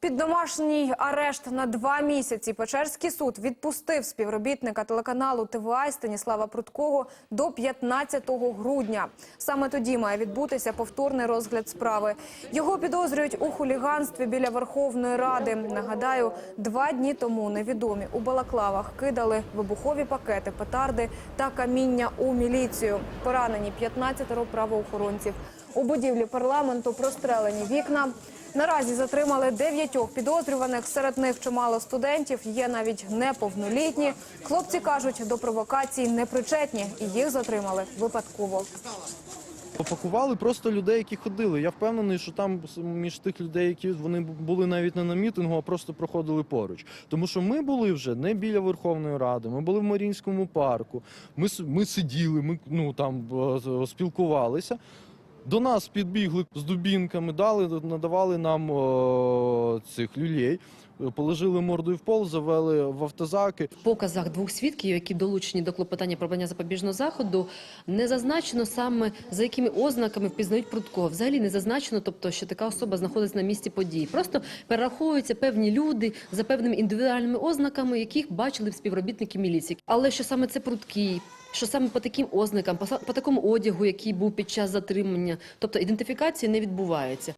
Під домашній арешт на два місяці Печерський суд відпустив співробітника телеканалу ТВА Станіслава Прудкого до 15 грудня. Саме тоді має відбутися повторний розгляд справи. Його підозрюють у хуліганстві біля Верховної Ради. Нагадаю, два дні тому невідомі у балаклавах кидали вибухові пакети, петарди та каміння у міліцію. Поранені 15 правоохоронців. У будівлі парламенту прострелені вікна. Наразі затримали дев'ятьох підозрюваних. Серед них чимало студентів. Є навіть неповнолітні. Хлопці кажуть, до провокацій не причетні, і їх затримали випадково. Опакували просто людей, які ходили. Я впевнений, що там між тих людей, які вони були навіть не на мітингу, а просто проходили поруч. Тому що ми були вже не біля Верховної Ради, ми були в Марінському парку. Ми, ми сиділи, ми ну там е, спілкувалися. До нас підбігли з дубінками, дали, надавали нам е, цих люлей, положили мордою в пол, завели в автозаки. В показах двох свідків, які долучені до клопотання про обрання запобіжного заходу, не зазначено саме за якими ознаками впізнають Прудкова. Взагалі не зазначено, тобто, що така особа знаходиться на місці події. Просто перераховуються певні люди за певними індивідуальними ознаками, яких бачили співробітники міліції. Але що саме це Прудкий, що саме по таким ознакам, по такому одягу, який був під час затримання, тобто ідентифікації не відбувається.